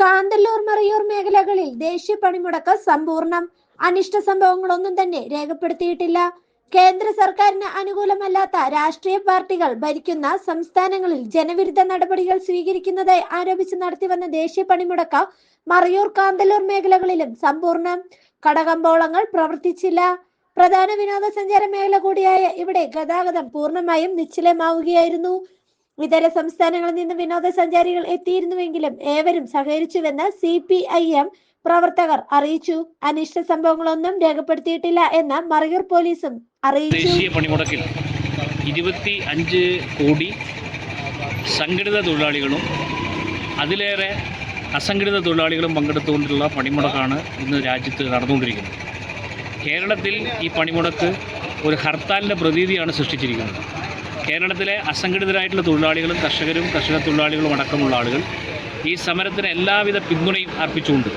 കാന്തല്ലൂർ മറയൂർ മേഖലകളിൽ ദേശീയ പണിമുടക്ക് സമ്പൂർണം. അനിഷ്ട സംഭവങ്ങളൊന്നും തന്നെ രേഖപ്പെടുത്തിയിട്ടില്ല. കേന്ദ്ര സർക്കാരിന് അനുകൂലമല്ലാത്ത രാഷ്ട്രീയ പാർട്ടികൾ ഭരിക്കുന്ന സംസ്ഥാനങ്ങളിൽ ജനവിരുദ്ധ നടപടികൾ സ്വീകരിക്കുന്നതായി ആരോപിച്ച് നടത്തിവന്ന ദേശീയ പണിമുടക്ക് മറയൂർ കാന്തല്ലൂർ മേഖലകളിലും സമ്പൂർണം. കടകമ്പോളങ്ങൾ പ്രവർത്തിച്ചില്ല. പ്രധാന വിനോദസഞ്ചാര മേഖല കൂടിയായ ഇവിടെ ഗതാഗതം പൂർണമായും നിശ്ചലമാവുകയായിരുന്നു. ഇതര സംസ്ഥാനങ്ങളിൽ നിന്ന് വിനോദസഞ്ചാരികൾ എത്തിയിരുന്നുവെങ്കിലും ഏവരും സഹകരിച്ചുവെന്ന് സി പി ഐ എം പ്രവർത്തകർ അറിയിച്ചു. അനിഷ്ട സംഭവങ്ങളൊന്നും രേഖപ്പെടുത്തിയിട്ടില്ല എന്ന് മറയൂർ പോലീസും അറിയിച്ചു. ഇരുപത്തി അഞ്ച് കോടി സംഘടിത തൊഴിലാളികളും അതിലേറെ അസംഘടിത തൊഴിലാളികളും പങ്കെടുത്തുകൊണ്ടുള്ള പണിമുടക്കാണ് ഇന്ന് രാജ്യത്ത് നടന്നുകൊണ്ടിരിക്കുന്നത്. കേരളത്തിൽ ഈ പണിമുടക്ക് ഒരു ഹർത്താലിന്റെ പ്രതീതിയാണ് സൃഷ്ടിച്ചിരിക്കുന്നത്. കേരളത്തിലെ അസംഘടിതരായിട്ടുള്ള തൊഴിലാളികളും കർഷകരും കർഷക തൊഴിലാളികളും അടക്കമുള്ള ആളുകൾ ഈ സമരത്തിന് എല്ലാവിധ പിന്തുണയും അർപ്പിച്ചുകൊണ്ട്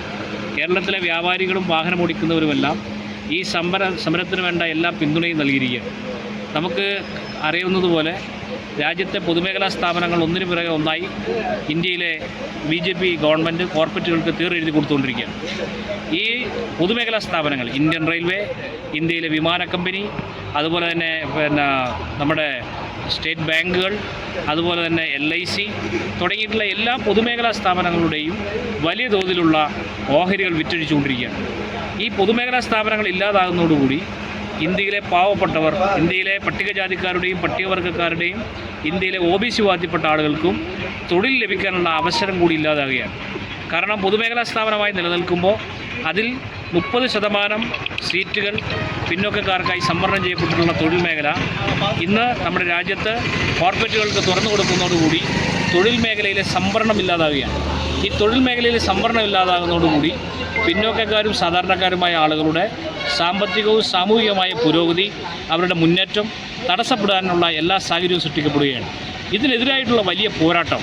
കേരളത്തിലെ വ്യാപാരികളും വാഹനമോടിക്കുന്നവരുമെല്ലാം ഈ സമര സമരത്തിന് വേണ്ട എല്ലാ പിന്തുണയും നൽകിയിരിക്കുകയാണ്. നമുക്ക് അറിയുന്നതുപോലെ രാജ്യത്തെ പൊതുമേഖലാ സ്ഥാപനങ്ങൾ ഒന്നിനു പിറകെ ഒന്നായി ഇന്ത്യയിലെ ബി ജെ പി ഗവൺമെന്റ് കോർപ്പറേറ്റുകൾക്ക് തീരെഴുതി കൊടുത്തുകൊണ്ടിരിക്കുകയാണ്. ഈ പൊതുമേഖലാ സ്ഥാപനങ്ങൾ ഇന്ത്യൻ റെയിൽവേ ഇന്ത്യയിലെ വിമാന കമ്പനി അതുപോലെ തന്നെ പിന്നെ നമ്മുടെ സ്റ്റേറ്റ് ബാങ്കുകൾ അതുപോലെ തന്നെ എൽ ഐ സി തുടങ്ങിയിട്ടുള്ള എല്ലാ പൊതുമേഖലാ സ്ഥാപനങ്ങളുടെയും വലിയ തോതിലുള്ള ഓഹരികൾ വിറ്റഴിച്ചുകൊണ്ടിരിക്കുകയാണ്. ഈ പൊതുമേഖലാ സ്ഥാപനങ്ങൾ ഇല്ലാതാകുന്നതോടുകൂടി ഇന്ത്യയിലെ പാവപ്പെട്ടവർ ഇന്ത്യയിലെ പട്ടികജാതിക്കാരുടെയും പട്ടികവർഗക്കാരുടെയും ഇന്ത്യയിലെ ഒ ബി സി വിഭാഗത്തിൽപ്പെട്ട ആളുകൾക്കും തൊഴിൽ ലഭിക്കാനുള്ള അവസരം കൂടി ഇല്ലാതാകുകയാണ്. കാരണം പൊതുമേഖലാ സ്ഥാപനമായി നിലനിൽക്കുമ്പോൾ അതിൽ മുപ്പത് ശതമാനം സീറ്റുകൾ പിന്നോക്കക്കാർക്കായി സംവരണം ചെയ്യപ്പെട്ടിട്ടുള്ള തൊഴിൽ മേഖല ഇന്ന് നമ്മുടെ രാജ്യത്ത് കോർപ്പറേറ്റുകൾക്ക് തുറന്നു കൊടുക്കുന്നതോടുകൂടി തൊഴിൽ മേഖലയിലെ സംവരണം ഇല്ലാതാവുകയാണ്. ഈ തൊഴിൽ മേഖലയിലെ സംവരണം ഇല്ലാതാകുന്നതോടുകൂടി പിന്നോക്കക്കാരും സാധാരണക്കാരുമായ ആളുകളുടെ സാമ്പത്തികവും സാമൂഹികവുമായ പുരോഗതി അവരുടെ മുന്നേറ്റം തടസ്സപ്പെടാനുള്ള എല്ലാ സാഹചര്യവും സൃഷ്ടിക്കപ്പെടുകയാണ്. ഇതിനെതിരായിട്ടുള്ള വലിയ പോരാട്ടം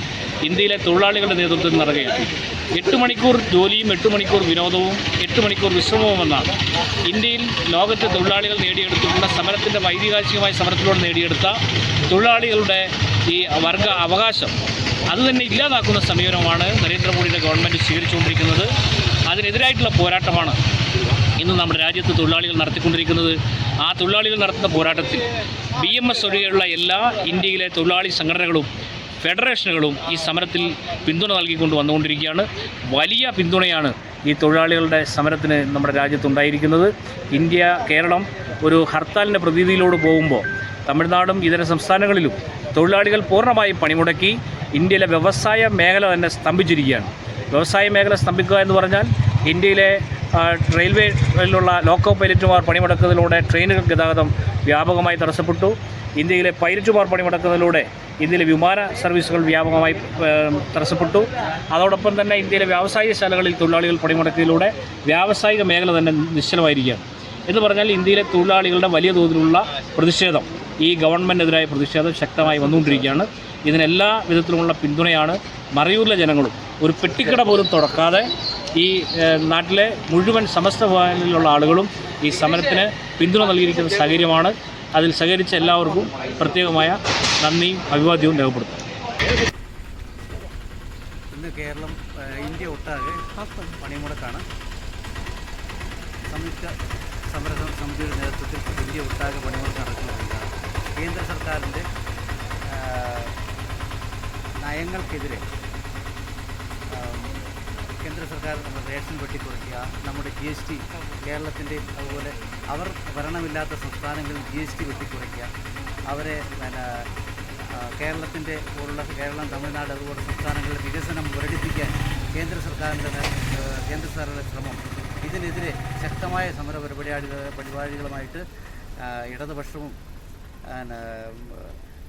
ഇന്ത്യയിലെ തൊഴിലാളികളുടെ നേതൃത്വത്തിൽ നടക്കുകയാണ്. എട്ട് മണിക്കൂർ ജോലിയും എട്ട് മണിക്കൂർ വിനോദവും എട്ട് മണിക്കൂർ വിശ്രമവും എന്നാണ് ഇന്ത്യയിൽ ലോകത്തെ തൊഴിലാളികൾ നേടിയെടുത്തിട്ടുള്ള സമരത്തിന്റെ വൈദികാശികമായ സമരത്തിലൂടെ നേടിയെടുത്ത തൊഴിലാളികളുടെ ഈ വർഗ അവകാശം അത് തന്നെ ഇല്ലാതാക്കുന്ന സമീപനമാണ് നരേന്ദ്രമോദിയുടെ ഗവൺമെന്റ് സ്വീകരിച്ചുകൊണ്ടിരിക്കുന്നത്. അതിനെതിരായിട്ടുള്ള പോരാട്ടമാണ് ഇന്ന് നമ്മുടെ രാജ്യത്ത് തൊഴിലാളികൾ നടത്തിക്കൊണ്ടിരിക്കുന്നത്. ആ തൊഴിലാളികൾ നടത്തുന്ന പോരാട്ടത്തിൽ ബി എം എസ് ഒഴികെയുള്ള എല്ലാ ഇന്ത്യയിലെ തൊഴിലാളി സംഘടനകളും ഫെഡറേഷനുകളും ഈ സമരത്തിൽ പിന്തുണ നൽകിക്കൊണ്ട് വന്നുകൊണ്ടിരിക്കുകയാണ്. വലിയ പിന്തുണയാണ് ഈ തൊഴിലാളികളുടെ സമരത്തിന് നമ്മുടെ രാജ്യത്തുണ്ടായിരിക്കുന്നത്. ഇന്ത്യ കേരളം ഒരു ഹർത്താലിന്റെ പ്രതീതിയിലൂടെ പോകുമ്പോൾ തമിഴ്നാടും ഇതര സംസ്ഥാനങ്ങളിലും തൊഴിലാളികൾ പൂർണമായും പണിമുടക്കി ഇന്ത്യയിലെ വ്യവസായ മേഖല തന്നെ സ്തംഭിച്ചിരിക്കുകയാണ്. വ്യവസായ മേഖല സ്തംഭിക്കുക എന്ന് പറഞ്ഞാൽ ഇന്ത്യയിലെ റെയിൽവേയിലുള്ള ലോക്കോ പൈലറ്റുമാർ പണിമുടക്കുന്നതിലൂടെ ട്രെയിനുകൾ ഗതാഗതം വ്യാപകമായി തടസ്സപ്പെട്ടു. ഇന്ത്യയിലെ പൈലറ്റുമാർ പണിമുടക്കുന്നതിലൂടെ ഇന്ത്യയിലെ വിമാന സർവീസുകൾ വ്യാപകമായി തടസ്സപ്പെട്ടു. അതോടൊപ്പം തന്നെ ഇന്ത്യയിലെ വ്യാവസായിക ശാലകളിൽ തൊഴിലാളികൾ പണിമുടക്കിയതിലൂടെ വ്യാവസായിക മേഖല തന്നെ നിശ്ചലമായിരിക്കുകയാണ്. എന്ന് പറഞ്ഞാൽ ഇന്ത്യയിലെ തൊഴിലാളികളുടെ വലിയ തോതിലുള്ള പ്രതിഷേധം ഈ ഗവൺമെന്റിനെതിരായ പ്രതിഷേധം ശക്തമായി വന്നുകൊണ്ടിരിക്കുകയാണ്. ഇതിനെല്ലാ വിധത്തിലുമുള്ള പിന്തുണയാണ് മറയൂരിലെ ജനങ്ങളും. ഒരു പെട്ടിക്കട പോലും തുറക്കാതെ ഈ നാട്ടിലെ മുഴുവൻ സമസ്ത ഭാഗങ്ങളിലുള്ള ആളുകളും ഈ സമരത്തിന് പിന്തുണ നൽകിയിരിക്കുന്ന സാഹചര്യമാണ്. അതിൽ സഹകരിച്ച എല്ലാവർക്കും പ്രത്യേകമായ നന്ദിയും അഭിവാദ്യവും രേഖപ്പെടുത്തും. ഇന്ന് കേരളം ഇന്ത്യ ഒട്ടാകെ പണിമുടക്കാണ് സംയുക്ത സമര സമിതിയുടെ നേതൃത്വത്തിൽ ഇന്ത്യ ഒട്ടാകെ പണിമുടക്ക് നടക്കുന്നതാണ്. കേന്ദ്ര സർക്കാരിന്റെ നയങ്ങൾക്കെതിരെ സർക്കാർ നമ്മുടെ റേഷൻ വെട്ടിക്കുറയ്ക്കുക നമ്മുടെ ജി എസ് ടി കേരളത്തിന്റെ അതുപോലെ അവർ ഭരണമില്ലാത്ത സംസ്ഥാനങ്ങളിൽ ജി എസ് ടി വെട്ടിക്കുറയ്ക്കുക അവരെ പിന്നെ കേരളത്തിന്റെ പോലുള്ള കേരളം തമിഴ്നാട് അതുപോലെ സംസ്ഥാനങ്ങളിലെ വികസനം മുരടിപ്പിക്കാൻ കേന്ദ്ര സർക്കാരിന്റെ കേന്ദ്ര സർക്കാരിന്റെ ശ്രമം. ഇതിനെതിരെ ശക്തമായ സമര പരിപാടികൾ പരിപാടികളുമായിട്ട് ഇടതുപക്ഷവും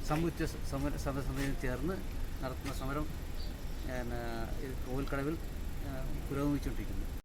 സംയുക്ത സമര സമരസമിതിയും ചേർന്ന് നടത്തുന്ന സമരം കോവിൽക്കടവിൽ ആ, പുരോഗമിച്ചുകൊണ്ടിരിക്കുന്നു.